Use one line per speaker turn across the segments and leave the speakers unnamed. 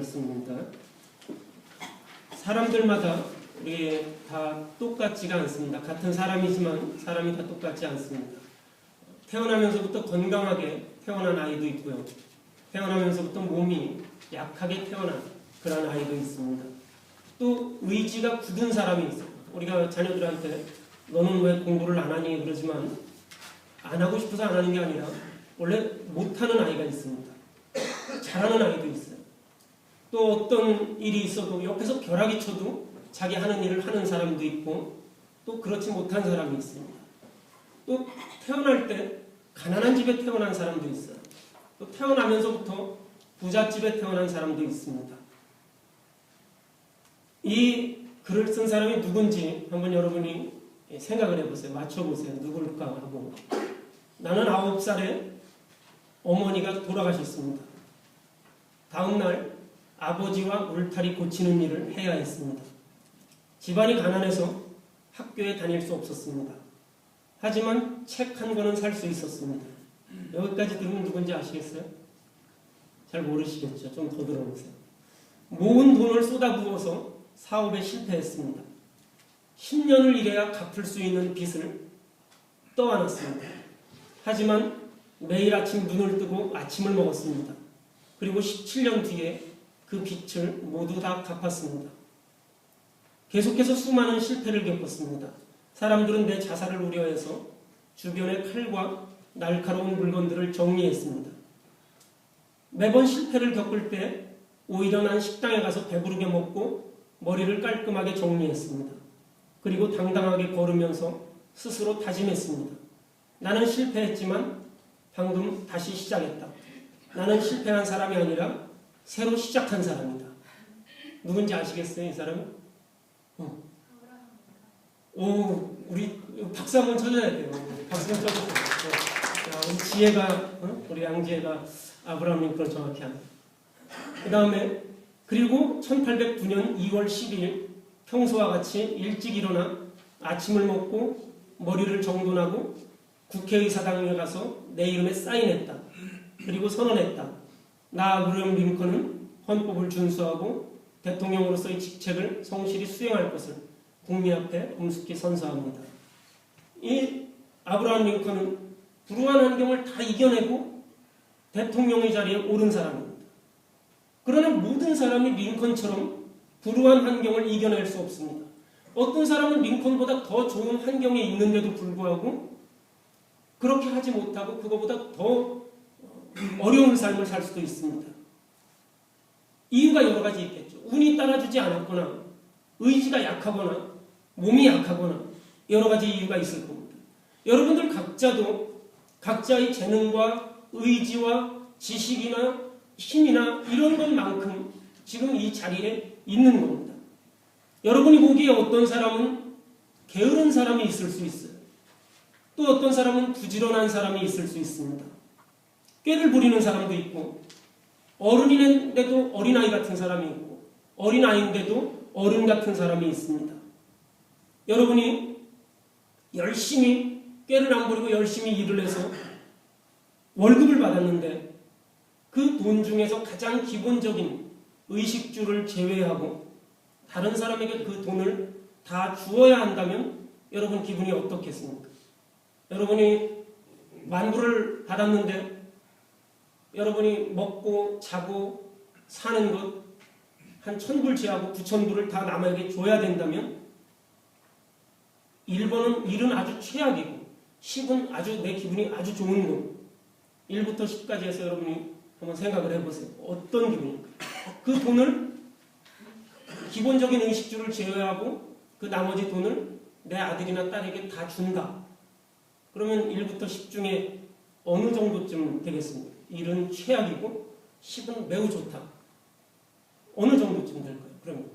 말씀입니다. 사람들마다 우리 다 똑같지가 않습니다. 같은 사람이지만 사람이 다 똑같지 않습니다. 태어나면서부터 건강하게 태어난 아이도 있고요. 태어나면서부터 몸이 약하게 태어난 그런 아이도 있습니다. 또 의지가 굳은 사람이 있어요. 우리가 자녀들한테 너는 왜 공부를 안 하니 그러지만 안 하고 싶어서 안 하는 게 아니라 원래 못하는 아이가 있습니다. 잘하는 아이도 있어요. 또 어떤 일이 있어도 옆에서 벼락이 쳐도 자기 하는 일을 하는 사람도 있고 또 그렇지 못한 사람이 있습니다. 또 태어날 때 가난한 집에 태어난 사람도 있어요. 또 태어나면서부터 부잣집에 태어난 사람도 있습니다. 이 글을 쓴 사람이 누군지 한번 여러분이 생각을 해보세요. 맞춰보세요. 누굴까 하고. 나는 아홉 살에 어머니가 돌아가셨습니다. 다음날 아버지와 울타리 고치는 일을 해야 했습니다. 집안이 가난해서 학교에 다닐 수 없었습니다. 하지만 책 한 권은 살 수 있었습니다. 여기까지 들으면 누군지 아시겠어요? 잘 모르시겠죠? 좀 더 들어보세요. 모은 돈을 쏟아부어서 사업에 실패했습니다. 10년을 일해야 갚을 수 있는 빚을 떠안았습니다. 하지만 매일 아침 눈을 뜨고 아침을 먹었습니다. 그리고 17년 뒤에 그 빚을 모두 다 갚았습니다. 계속해서 수많은 실패를 겪었습니다. 사람들은 내 자살을 우려해서 주변에 칼과 날카로운 물건들을 정리했습니다. 매번 실패를 겪을 때 오히려 난 식당에 가서 배부르게 먹고 머리를 깔끔하게 정리했습니다. 그리고 당당하게 걸으면서 스스로 다짐했습니다. 나는 실패했지만 방금 다시 시작했다. 나는 실패한 사람이 아니라 새로 시작한 사람이다. 누군지 아시겠어요, 이 사람이? 어. 오, 우리 박수 한번 쳐줘야 돼요. 박수 한번 쳐주세요. 어. 자, 우리 지혜가, 어? 우리 양지혜가 아브라함 링컨을 정확히 하네. 그 다음에, 그리고 1809년 2월 12일 평소와 같이 일찍 일어나 아침을 먹고 머리를 정돈하고 국회의사당에 가서 내 이름에 사인했다. 그리고 선언했다. 나 아브라함 링컨은 헌법을 준수하고 대통령으로서의 직책을 성실히 수행할 것을 국민 앞에 엄숙히 선서합니다. 이 아브라함 링컨은 불우한 환경을 다 이겨내고 대통령의 자리에 오른 사람입니다. 그러나 모든 사람이 링컨처럼 불우한 환경을 이겨낼 수 없습니다. 어떤 사람은 링컨보다 더 좋은 환경에 있는데도 불구하고 그렇게 하지 못하고 그거보다 더 어려운 삶을 살 수도 있습니다. 이유가 여러 가지 있겠죠. 운이 따라주지 않았거나 의지가 약하거나 몸이 약하거나 여러 가지 이유가 있을 겁니다. 여러분들 각자도 각자의 재능과 의지와 지식이나 힘이나 이런 것만큼 지금 이 자리에 있는 겁니다. 여러분이 보기에 어떤 사람은 게으른 사람이 있을 수 있어요. 또 어떤 사람은 부지런한 사람이 있을 수 있습니다. 꾀를 부리는 사람도 있고 어른인데도 어린아이 같은 사람이 있고 어린아이인데도 어른 같은 사람이 있습니다. 여러분이 열심히 꾀를 안 부리고 열심히 일을 해서 월급을 받았는데 그 돈 중에서 가장 기본적인 의식주를 제외하고 다른 사람에게 그 돈을 다 주어야 한다면 여러분 기분이 어떻겠습니까? 여러분이 만불을 받았는데 여러분이 먹고 자고 사는 것 한 천불 제하고 구천불을 다 남에게 줘야 된다면 1번은 1은 아주 최악이고 10은 아주 내 기분이 아주 좋은 거 1부터 10까지 해서 여러분이 한번 생각을 해보세요. 어떤 기분일까? 그 돈을 기본적인 의식주를 제외하고 그 나머지 돈을 내 아들이나 딸에게 다 준다. 그러면 1부터 10 중에 어느 정도쯤 되겠습니까? 1은 최악이고 10은 매우 좋다. 어느 정도쯤 될까요? 그러면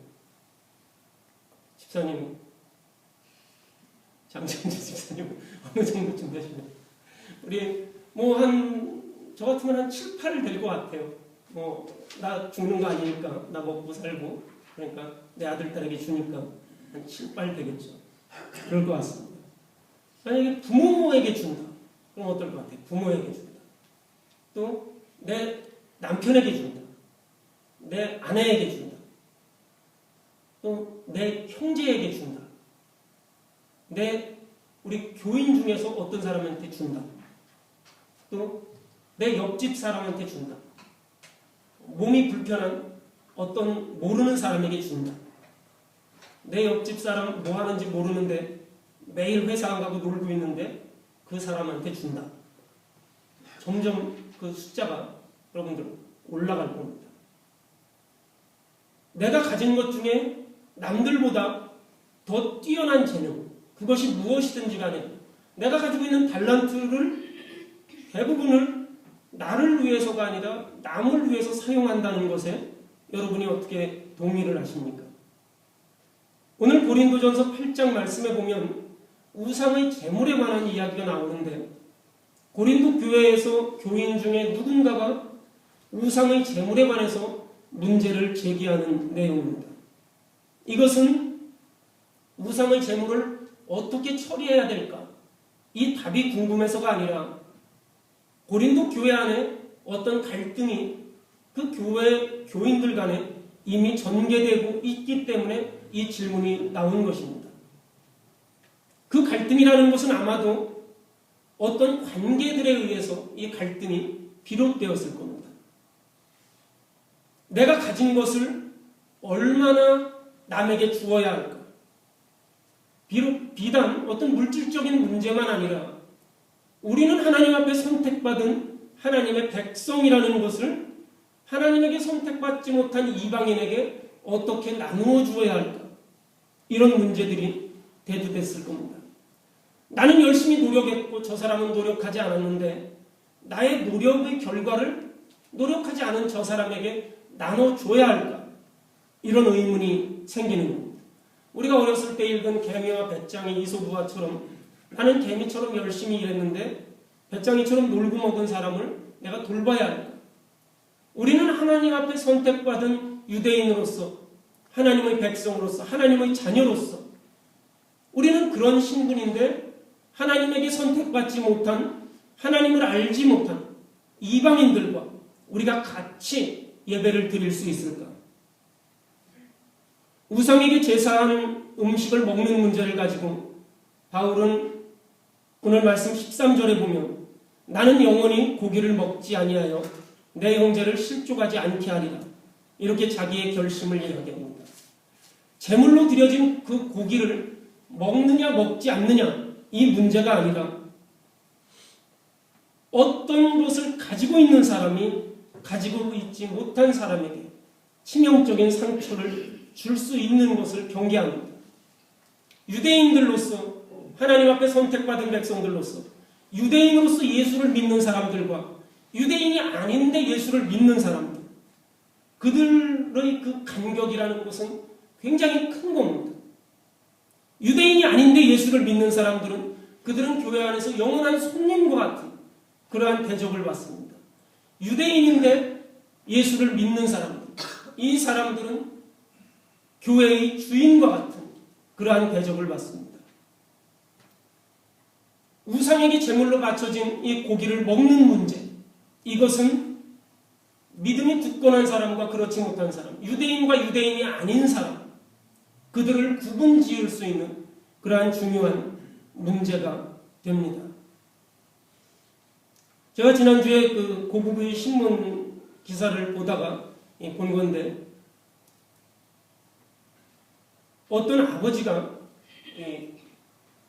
집사님 장정재 집사님 어느 정도쯤 되시나요? 우리 뭐 한 저 같으면 한 7, 8을 될 것 같아요. 뭐 나 죽는 거 아니니까 나 먹고 살고 그러니까 내 아들 딸에게 주니까 한 7, 8 되겠죠. 그럴 것 같습니다. 만약에 부모에게 준다. 그럼 어떨 것 같아요? 부모에게 준다. 또 내 남편에게 준다. 내 아내에게 준다. 또 내 형제에게 준다. 내 우리 교인 중에서 어떤 사람한테 준다. 또 내 옆집 사람한테 준다. 몸이 불편한 어떤 모르는 사람에게 준다. 내 옆집 사람 뭐 하는지 모르는데 매일 회사 안 가고 놀고 있는데 그 사람한테 준다. 점점 그 숫자가 여러분들 올라갈 겁니다. 내가 가진 것 중에 남들보다 더 뛰어난 재능, 그것이 무엇이든지 간에 내가 가지고 있는 달란트를 대부분을 나를 위해서가 아니라 남을 위해서 사용한다는 것에 여러분이 어떻게 동의를 하십니까? 오늘 고린도전서 8장 말씀에 보면 우상의 재물에 관한 이야기가 나오는데 고린도 교회에서 교인 중에 누군가가 우상의 재물에 관해서 문제를 제기하는 내용입니다. 이것은 우상의 재물을 어떻게 처리해야 될까? 이 답이 궁금해서가 아니라 고린도 교회 안에 어떤 갈등이 그 교회 교인들 간에 이미 전개되고 있기 때문에 이 질문이 나온 것입니다. 그 갈등이라는 것은 아마도 어떤 관계들에 의해서 이 갈등이 비롯되었을 겁니다. 내가 가진 것을 얼마나 남에게 주어야 할까? 비록 비단 어떤 물질적인 문제만 아니라 우리는 하나님 앞에 선택받은 하나님의 백성이라는 것을 하나님에게 선택받지 못한 이방인에게 어떻게 나누어 주어야 할까? 이런 문제들이 대두됐을 겁니다. 나는 열심히 노력했고 저 사람은 노력하지 않았는데 나의 노력의 결과를 노력하지 않은 저 사람에게 나눠줘야 할까? 이런 의문이 생기는 겁니다. 우리가 어렸을 때 읽은 개미와 배짱이 이소부화처럼 나는 개미처럼 열심히 일했는데 배짱이처럼 놀고 먹은 사람을 내가 돌봐야 할까? 우리는 하나님 앞에 선택받은 유대인으로서 하나님의 백성으로서 하나님의 자녀로서 우리는 그런 신분인데 하나님에게 선택받지 못한 하나님을 알지 못한 이방인들과 우리가 같이 예배를 드릴 수 있을까? 우상에게 제사한 음식을 먹는 문제를 가지고 바울은 오늘 말씀 13절에 보면 나는 영원히 고기를 먹지 아니하여 내 형제를 실족하지 않게 하리라. 이렇게 자기의 결심을 이야기합니다. 제물로 드려진 그 고기를 먹느냐 먹지 않느냐 이 문제가 아니라 어떤 것을 가지고 있는 사람이 가지고 있지 못한 사람에게 치명적인 상처를 줄 수 있는 것을 경계합니다. 유대인들로서 하나님 앞에 선택받은 백성들로서 유대인으로서 예수를 믿는 사람들과 유대인이 아닌데 예수를 믿는 사람들 그들의 그 간격이라는 것은 굉장히 큰 겁니다. 유대인이 아닌데 예수를 믿는 사람들은 그들은 교회 안에서 영원한 손님과 같은 그러한 대접을 받습니다. 유대인인데 예수를 믿는 사람들, 이 사람들은 교회의 주인과 같은 그러한 대접을 받습니다. 우상에게 제물로 바쳐진 이 고기를 먹는 문제, 이것은 믿음이 굳건한 사람과 그렇지 못한 사람, 유대인과 유대인이 아닌 사람, 그들을 구분 지을 수 있는 그러한 중요한 문제가 됩니다. 제가 지난주에 그 고국의 신문 기사를 보다가 본 건데, 어떤 아버지가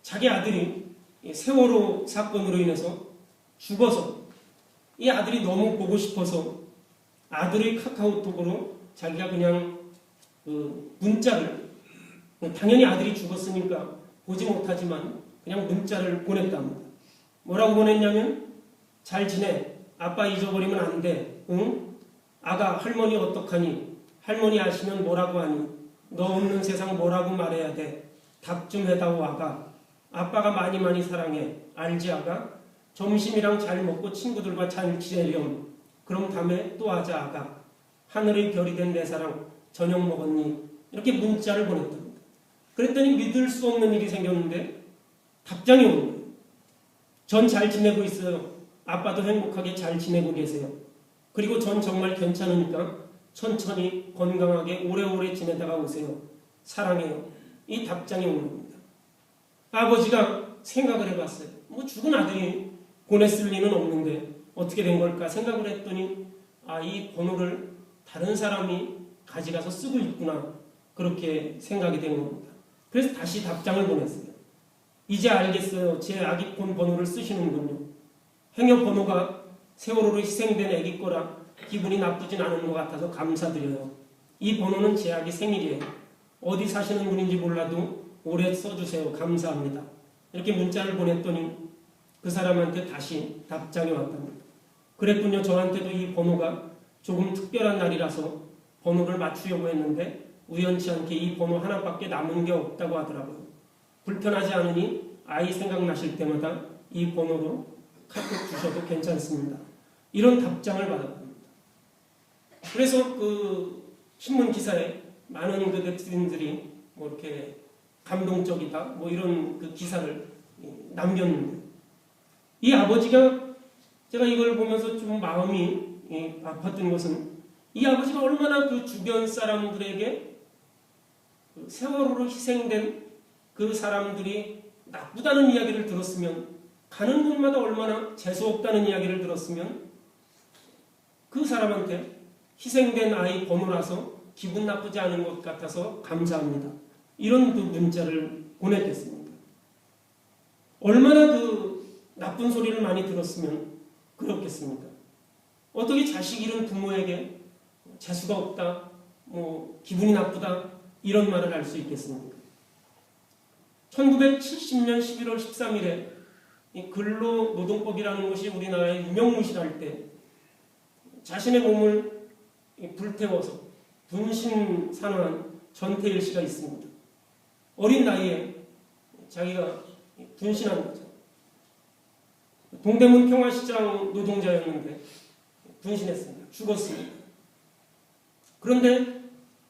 자기 아들이 세월호 사건으로 인해서 죽어서 이 아들이 너무 보고 싶어서 아들의 카카오톡으로 자기가 그냥 그 문자를 당연히 아들이 죽었으니까 보지 못하지만 그냥 문자를 보냈답니다. 뭐라고 보냈냐면 잘 지내. 아빠 잊어버리면 안 돼. 응? 아가 할머니 어떡하니? 할머니 아시면 뭐라고 하니? 너 없는 세상 뭐라고 말해야 돼? 답 좀 해다오 아가. 아빠가 많이 많이 사랑해. 알지 아가? 점심이랑 잘 먹고 친구들과 잘 지내렴. 그럼 다음에 또 하자 아가. 하늘의 별이 된 내 사랑 저녁 먹었니? 이렇게 문자를 보냈답니다. 그랬더니 믿을 수 없는 일이 생겼는데 답장이 오는 거예요. 전 잘 지내고 있어요. 아빠도 행복하게 잘 지내고 계세요. 그리고 전 정말 괜찮으니까 천천히 건강하게 오래오래 지내다가 오세요. 사랑해요. 이 답장이 오는 겁니다. 아버지가 생각을 해봤어요. 뭐 죽은 아들이 보냈을 리는 없는데 어떻게 된 걸까 생각을 했더니 아, 이 번호를 다른 사람이 가져가서 쓰고 있구나. 그렇게 생각이 된 겁니다. 그래서 다시 답장을 보냈어요. 이제 알겠어요. 제 아기폰 번호를 쓰시는군요. 행여 번호가 세월호로 희생된 아기 거라 기분이 나쁘진 않은 것 같아서 감사드려요. 이 번호는 제 아기 생일이에요. 어디 사시는 분인지 몰라도 오래 써주세요. 감사합니다. 이렇게 문자를 보냈더니 그 사람한테 다시 답장이 왔답니다. 그랬군요. 저한테도 이 번호가 조금 특별한 날이라서 번호를 맞추려고 했는데 우연치 않게 이 번호 하나밖에 남은 게 없다고 하더라고요. 불편하지 않으니 아이 생각나실 때마다 이 번호로 카톡 주셔도 괜찮습니다. 이런 답장을 받았답니다. 그래서 그 신문 기사에 많은 그 네티즌들이 뭐 이렇게 감동적이다 뭐 이런 그 기사를 남겼는데 이 아버지가 제가 이걸 보면서 좀 마음이 예, 아팠던 것은 이 아버지가 얼마나 그 주변 사람들에게 그 세월호로 희생된 그 사람들이 나쁘다는 이야기를 들었으면 가는 곳마다 얼마나 재수없다는 이야기를 들었으면 그 사람한테 희생된 아이 번호라서 기분 나쁘지 않은 것 같아서 감사합니다. 이런 그 문자를 보냈겠습니까? 얼마나 그 나쁜 소리를 많이 들었으면 그렇겠습니까? 어떻게 자식 잃은 부모에게 재수가 없다, 뭐 기분이 나쁘다 이런 말을 할 수 있겠습니까? 1970년 11월 13일에 이 근로노동법이라는 것이 우리나라에 유명무실할 때 자신의 몸을 불태워서 분신 산화한 전태일 씨가 있습니다. 어린 나이에 자기가 분신한 거죠. 동대문 평화시장 노동자였는데 분신했습니다. 죽었습니다. 그런데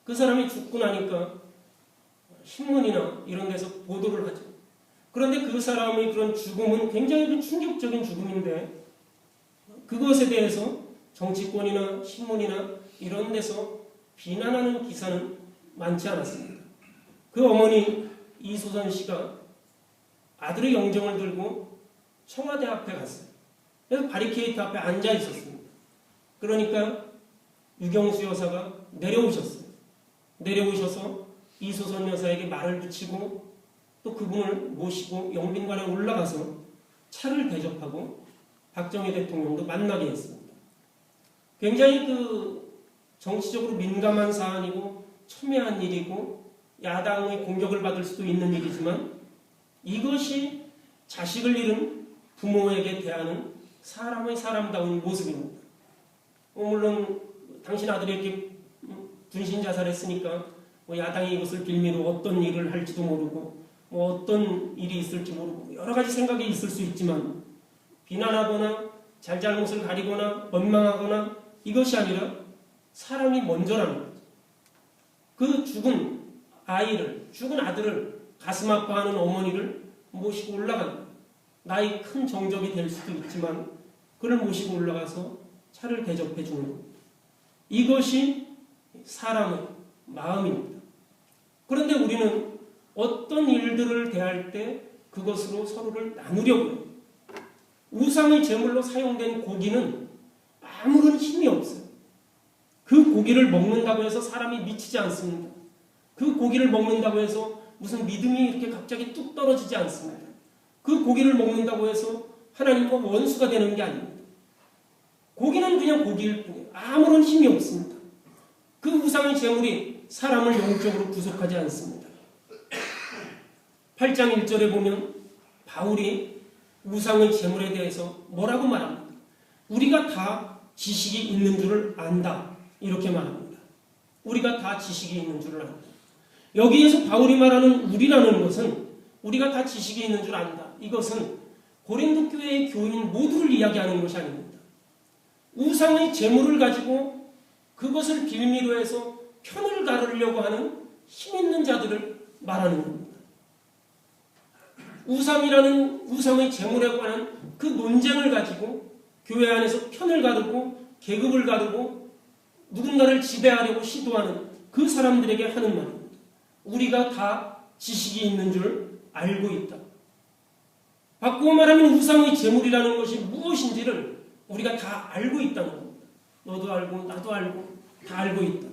그 사람이 죽고 나니까 신문이나 이런 데서 보도를 하죠. 그런데 그 사람의 그런 죽음은 굉장히 그 충격적인 죽음인데 그것에 대해서 정치권이나 신문이나 이런 데서 비난하는 기사는 많지 않았습니다. 그 어머니 이소선 씨가 아들의 영정을 들고 청와대 앞에 갔어요. 그래서 바리케이트 앞에 앉아 있었습니다. 그러니까 유경수 여사가 내려오셨어요. 내려오셔서 이소선 여사에게 말을 붙이고 또 그분을 모시고 영빈관에 올라가서 차를 대접하고 박정희 대통령도 만나게 했습니다. 굉장히 그 정치적으로 민감한 사안이고 첨예한 일이고 야당의 공격을 받을 수도 있는 일이지만 이것이 자식을 잃은 부모에게 대하는 사람의 사람다운 모습입니다. 어, 물론 당신 아들이 이렇게 분신 자살했으니까 뭐 야당이 이것을 빌미로 어떤 일을 할지도 모르고 뭐 어떤 일이 있을지 모르고 여러 가지 생각이 있을 수 있지만 비난하거나 잘잘못을 가리거나 원망하거나 이것이 아니라 사람이 먼저라는 거죠. 그 죽은 아이를 죽은 아들을 가슴 아파하는 어머니를 모시고 올라간 나이 큰 정적이 될 수도 있지만 그를 모시고 올라가서 차를 대접해 주는 겁니다. 이것이 사람의 마음입니다. 그런데 우리는 어떤 일들을 대할 때 그것으로 서로를 나누려고 해요. 우상의 제물로 사용된 고기는 아무런 힘이 없어요. 그 고기를 먹는다고 해서 사람이 미치지 않습니다. 그 고기를 먹는다고 해서 무슨 믿음이 이렇게 갑자기 뚝 떨어지지 않습니다. 그 고기를 먹는다고 해서 하나님과 원수가 되는 게 아닙니다. 고기는 그냥 고기일 뿐이에요. 아무런 힘이 없습니다. 그 우상의 제물이 사람을 영적으로 구속하지 않습니다. 8장 1절에 보면 바울이 우상의 제물에 대해서 뭐라고 말합니까? 우리가 다 지식이 있는 줄을 안다. 이렇게 말합니다. 우리가 다 지식이 있는 줄을 안다. 여기에서 바울이 말하는 우리라는 것은 우리가 다 지식이 있는 줄 안다. 이것은 고린도 교회의 교인 모두를 이야기하는 것이 아닙니다. 우상의 재물을 가지고 그것을 빌미로 해서 편을 가르려고 하는 힘 있는 자들을 말하는 겁니다. 우상이라는 우상의 재물에 관한 그 논쟁을 가지고 교회 안에서 편을 가르고 계급을 가르고 누군가를 지배하려고 시도하는 그 사람들에게 하는 말입니다. 우리가 다 지식이 있는 줄 알고 있다. 바꾸어 말하면 우상의 재물이라는 것이 무엇인지를 우리가 다 알고 있다는 겁니다. 너도 알고 나도 알고 다 알고 있다.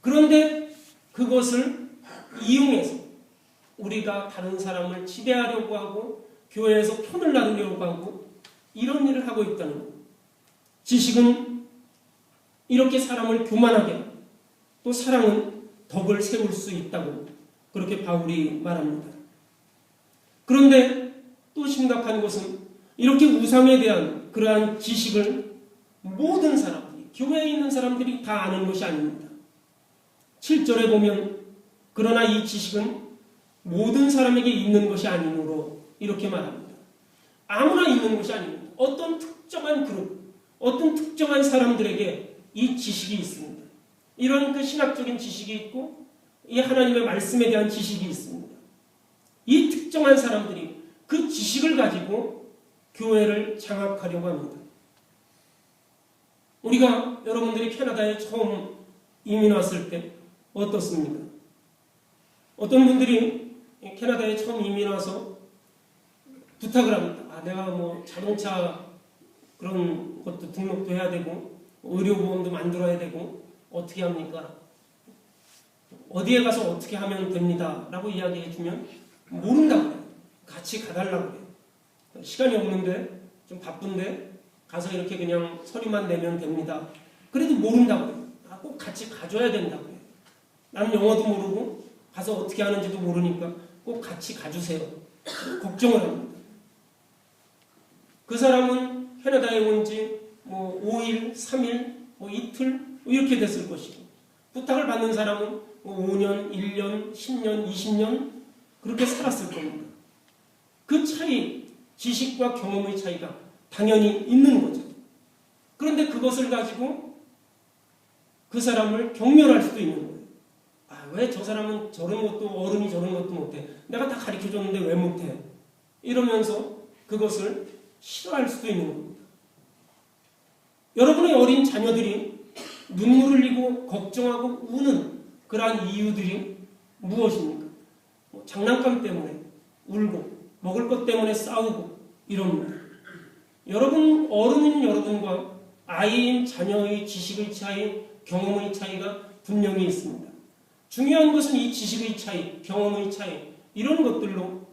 그런데 그것을 이용해서 우리가 다른 사람을 지배하려고 하고 교회에서 편을 나누려고 하고 이런 일을 하고 있다는 겁니다. 지식은 이렇게 사람을 교만하게 또 사랑은 덕을 세울 수 있다고 그렇게 바울이 말합니다. 그런데 또 심각한 것은 이렇게 우상에 대한 그러한 지식을 모든 사람들이 교회에 있는 사람들이 다 아는 것이 아닙니다. 7절에 보면 그러나 이 지식은 모든 사람에게 있는 것이 아니므로 이렇게 말합니다. 아무나 있는 것이 아닙니다. 어떤 특정한 그룹, 어떤 특정한 사람들에게 이 지식이 있습니다. 이런 그 신학적인 지식이 있고 이 하나님의 말씀에 대한 지식이 있습니다. 이 특정한 사람들이 그 지식을 가지고 교회를 장악하려고 합니다. 우리가 여러분들이 캐나다에 처음 이민 왔을 때 어떻습니까? 어떤 분들이 캐나다에 처음 이민 와서 부탁을 합니다. 아, 내가 뭐 자동차 그런 것도 등록도 해야 되고 의료보험도 만들어야 되고 어떻게 합니까? 어디에 가서 어떻게 하면 됩니다. 라고 이야기해 주면 모른다고 해요. 같이 가달라고 해요. 시간이 없는데 좀 바쁜데 가서 이렇게 그냥 서류만 내면 됩니다. 그래도 모른다고 해요. 아, 꼭 같이 가줘야 된다고 해요. 나는 영어도 모르고 가서 어떻게 하는지도 모르니까 꼭 같이 가주세요. 걱정을 합니다. 그 사람은 캐나다에 온 지 뭐 5일, 3일, 뭐 이틀 뭐 이렇게 됐을 것이고 부탁을 받는 사람은 뭐 5년, 1년, 10년, 20년 그렇게 살았을 겁니다. 그 차이, 지식과 경험의 차이가 당연히 있는 거죠. 그런데 그것을 가지고 그 사람을 경멸할 수도 있는 거예요. 아, 왜 저 사람은 저런 것도 어른이 저런 것도 못해? 내가 다 가르쳐 줬는데 왜 못해? 이러면서 그것을 싫어할 수도 있는 겁니다. 여러분의 어린 자녀들이 눈물 흘리고 걱정하고 우는 그러한 이유들이 무엇입니까? 뭐 장난감 때문에 울고 먹을 것 때문에 싸우고 이럽니다. 여러분 어른인 여러분과 아이인 자녀의 지식의 차이, 경험의 차이가 분명히 있습니다. 중요한 것은 이 지식의 차이, 경험의 차이 이런 것들로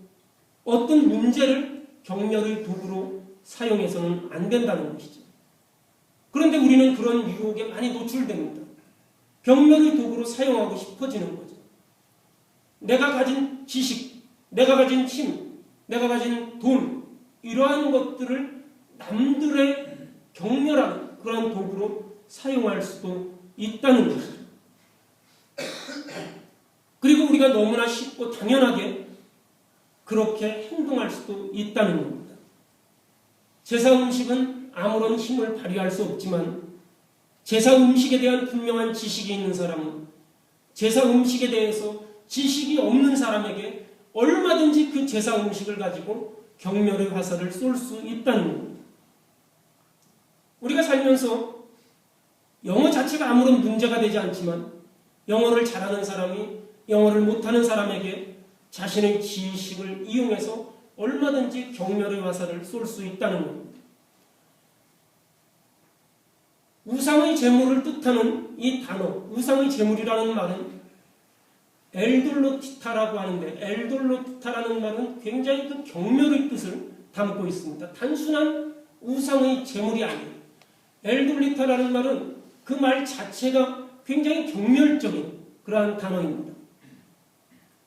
어떤 문제를 경멸의 도구로 사용해서는 안 된다는 것이죠. 그런데 우리는 그런 유혹에 많이 노출됩니다. 경멸의 도구로 사용하고 싶어지는 거죠. 내가 가진 지식, 내가 가진 힘, 내가 가진 돈, 이러한 것들을 남들의 경멸하는 그러한 도구로 사용할 수도 있다는 것이죠. 그리고 우리가 너무나 쉽고 당연하게 그렇게 행동할 수도 있다는 겁니다. 제사 음식은 아무런 힘을 발휘할 수 없지만 제사 음식에 대한 분명한 지식이 있는 사람은 제사 음식에 대해서 지식이 없는 사람에게 얼마든지 그 제사 음식을 가지고 경멸의 화살을 쏠 수 있다는 겁니다. 우리가 살면서 영어 자체가 아무런 문제가 되지 않지만 영어를 잘하는 사람이 영어를 못하는 사람에게 자신의 지식을 이용해서 얼마든지 경멸의 화살을 쏠 수 있다는 겁니다. 우상의 재물을 뜻하는 이 단어, 우상의 재물이라는 말은 엘돌로티타라고 하는데 엘돌로티타라는 말은 굉장히 그 경멸의 뜻을 담고 있습니다. 단순한 우상의 재물이 아니에요. 엘돌리타라는 말은 그 말 자체가 굉장히 경멸적인 그러한 단어입니다.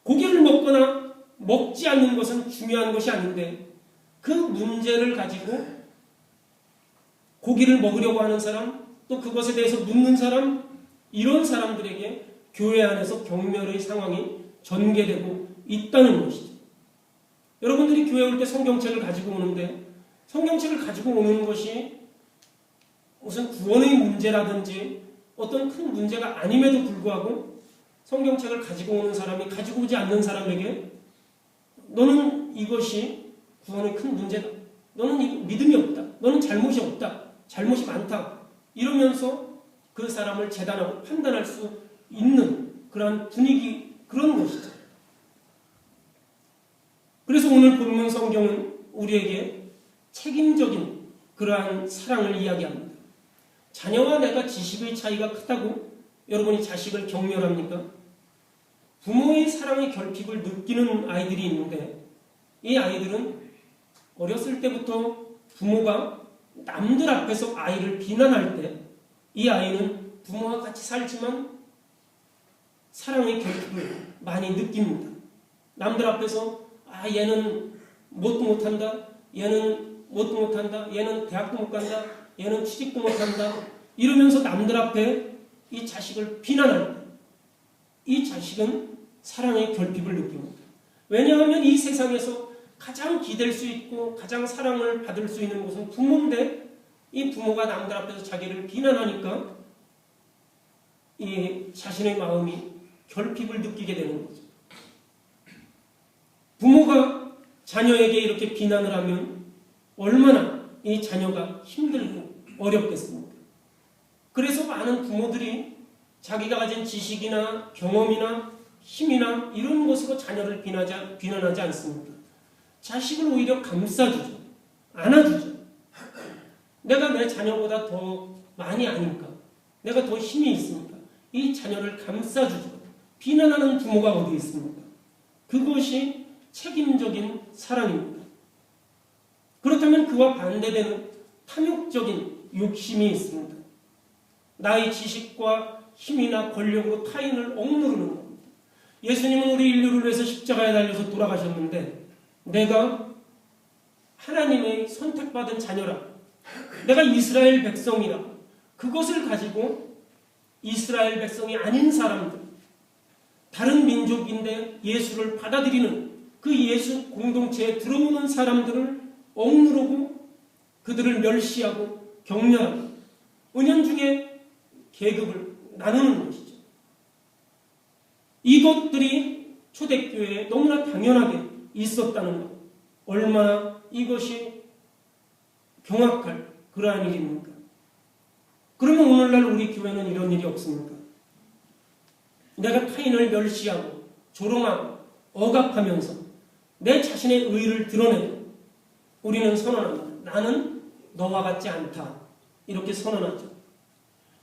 고기를 먹거나 먹지 않는 것은 중요한 것이 아닌데 그 문제를 가지고 고기를 먹으려고 하는 사람 또 그것에 대해서 묻는 사람 이런 사람들에게 교회 안에서 경멸의 상황이 전개되고 있다는 것이죠. 여러분들이 교회 올 때 성경책을 가지고 오는데 성경책을 가지고 오는 것이 무슨 구원의 문제라든지 어떤 큰 문제가 아님에도 불구하고 성경책을 가지고 오는 사람이 가지고 오지 않는 사람에게 너는 이것이 구원의 큰 문제다. 너는 믿음이 없다. 너는 잘못이 없다. 잘못이 많다. 이러면서 그 사람을 재단하고 판단할 수 있는 그런 분위기 그런 것이죠. 그래서 오늘 본문 성경은 우리에게 책임적인 그러한 사랑을 이야기합니다. 자녀와 내가 지식의 차이가 크다고 여러분이 자식을 경멸합니까? 부모의 사랑의 결핍을 느끼는 아이들이 있는데 이 아이들은 어렸을 때부터 부모가 남들 앞에서 아이를 비난할 때 이 아이는 부모와 같이 살지만 사랑의 결핍을 많이 느낍니다. 남들 앞에서 아 얘는 뭣도 못한다, 얘는 뭣도 못한다, 얘는 대학도 못 간다, 얘는 취직도 못한다 이러면서 남들 앞에 이 자식을 때이 자식은 사랑의 결핍을 느낍니다. 왜냐하면 이 세상에서 가장 기댈 수 있고 가장 사랑을 받을 수 있는 곳은 부모인데 이 부모가 남들 앞에서 자기를 비난하니까 이 자신의 마음이 결핍을 느끼게 되는 거죠. 부모가 자녀에게 이렇게 비난을 하면 얼마나 이 자녀가 힘들고 어렵겠습니까? 그래서 많은 부모들이 자기가 가진 지식이나 경험이나 힘이나 이런 것으로 자녀를 비난하지, 비난하지 않습니다. 자식을 오히려 감싸주죠. 안아주죠. 내가 내 자녀보다 더 많이 아니까. 내가 더 힘이 있으니까. 이 자녀를 감싸주죠. 비난하는 부모가 어디 있습니까? 그것이 책임적인 사랑입니다. 그렇다면 그와 반대되는 탐욕적인 욕심이 있습니다. 나의 지식과 힘이나 권력으로 타인을 억누르는 겁니다. 예수님은 우리 인류를 위해서 십자가에 달려서 돌아가셨는데 내가 하나님의 선택받은 자녀라. 내가 이스라엘 백성이라. 그것을 가지고 이스라엘 백성이 아닌 사람들, 다른 민족인데 예수를 받아들이는 그 예수 공동체에 들어오는 사람들을 억누르고 그들을 멸시하고 격려하고 은연중에 계급을 나누는 것이죠. 이것들이 초대교회에 너무나 당연하게 있었다는 것. 얼마나 이것이 경악할 그러한 일입니까? 그러면 오늘날 우리 교회는 이런 일이 없습니까? 내가 타인을 멸시하고 조롱하고 억압하면서 내 자신의 의를 드러내고 우리는 선언합니다. 나는 너와 같지 않다. 이렇게 선언하죠.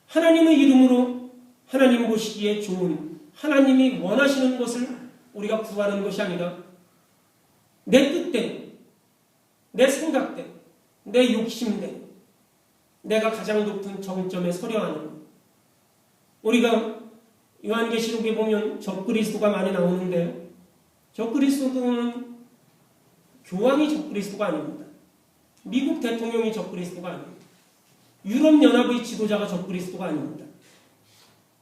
하나님의 이름으로 하나님 보시기에 좋은 하나님이 원하시는 것을 우리가 구하는 것이 아니라 내 뜻대로, 내 생각대로, 내 욕심대로 내가 가장 높은 정점에 서려 하는 것. 우리가 요한계시록에 보면 적그리스도가 많이 나오는데 적그리스도는 교황이 적그리스도가 아닙니다. 미국 대통령이 적그리스도가 아닙니다. 유럽연합의 지도자가 적그리스도가 아닙니다.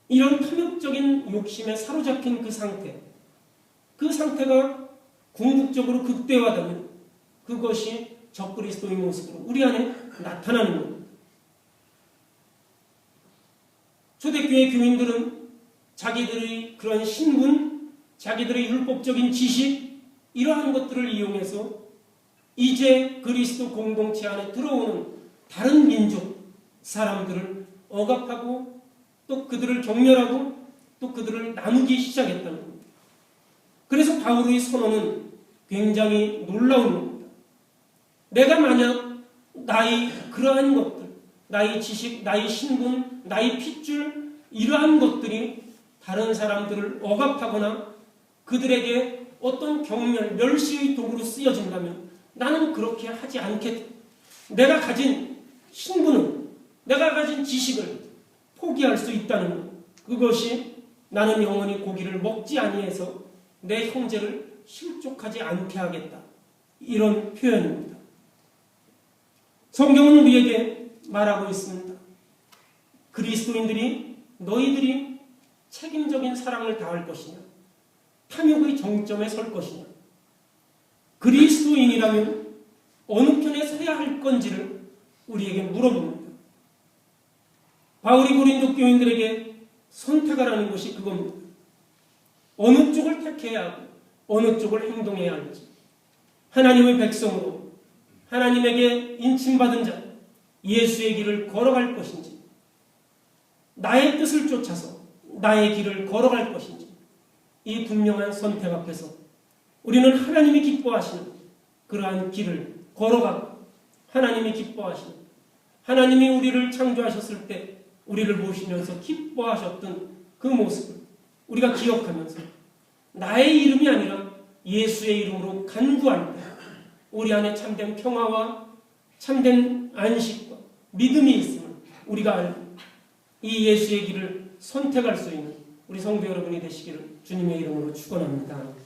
이런 탐욕적인 욕심에 사로잡힌 그 상태, 그 상태가 궁극적으로 극대화되면 그것이 적그리스도의 모습으로 우리 안에 나타나는 겁니다. 초대교회 교인들은 자기들의 그런 신분, 자기들의 율법적인 지식, 이러한 것들을 이용해서 이제 그리스도 공동체 안에 들어오는 다른 민족 사람들을 억압하고 또 그들을 경멸하고 또 그들을 나누기 시작했다는 겁니다. 그래서 바울의 선언은 굉장히 놀라운 겁니다. 내가 만약 나의 그러한 것들, 나의 지식, 나의 신분, 나의 핏줄 이러한 것들이 다른 사람들을 억압하거나 그들에게 어떤 경멸, 멸시의 도구로 쓰여진다면 나는 그렇게 하지 않겠다. 내가 가진 신분은, 내가 가진 지식을 포기할 수 있다는 것. 그것이 나는 영원히 고기를 먹지 아니해서 내 형제를 실족하지 않게 하겠다. 이런 표현입니다. 성경은 우리에게 말하고 있습니다. 그리스도인들이 너희들이 책임적인 사랑을 다할 것이냐? 탐욕의 정점에 설 것이냐? 그리스도인이라면 어느 편에 서야 할 건지를 우리에게 물어봅니다. 바울이 고린도 교인들에게 선택하라는 것이 그겁니다. 어느 쪽을 택해야 하고 어느 쪽을 행동해야 할지. 하나님의 백성으로 하나님에게 인침받은 자 예수의 길을 걸어갈 것인지 나의 뜻을 쫓아서 나의 길을 걸어갈 것인지 이 분명한 선택 앞에서 우리는 하나님이 기뻐하시는 그러한 길을 걸어가고 하나님이 기뻐하시는 하나님이 우리를 창조하셨을 때 우리를 모시면서 기뻐하셨던 그 모습을 우리가 기억하면서 나의 이름이 아니라 예수의 이름으로 간구할 때 우리 안에 참된 평화와 참된 안식과 믿음이 있음을 우리가 알고 이 예수의 길을 선택할 수 있는 우리 성도 여러분이 되시기를 주님의 이름으로 축원합니다.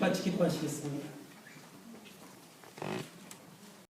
같이 기도하시겠습니다.